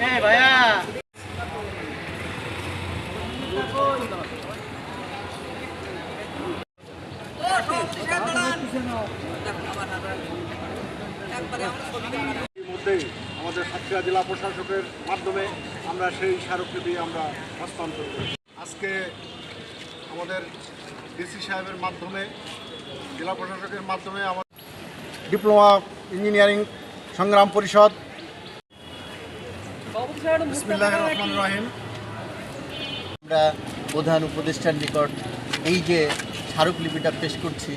হ্যাঁ আমাদের সাতক্ষীরা জেলা প্রশাসকের মাধ্যমে আমরা সেই স্মারককে দিয়ে আমরা হস্তান্তর করি আজকে আমাদের ডিসি সাহেবের মাধ্যমে, জেলা প্রশাসকের মাধ্যমে আমাদের ডিপ্লোমা ইঞ্জিনিয়ারিং সংগ্রাম পরিষদ আমরা প্রধান উপদেষ্টার নিকট এই যে স্মারকলিপিটা পেশ করছি।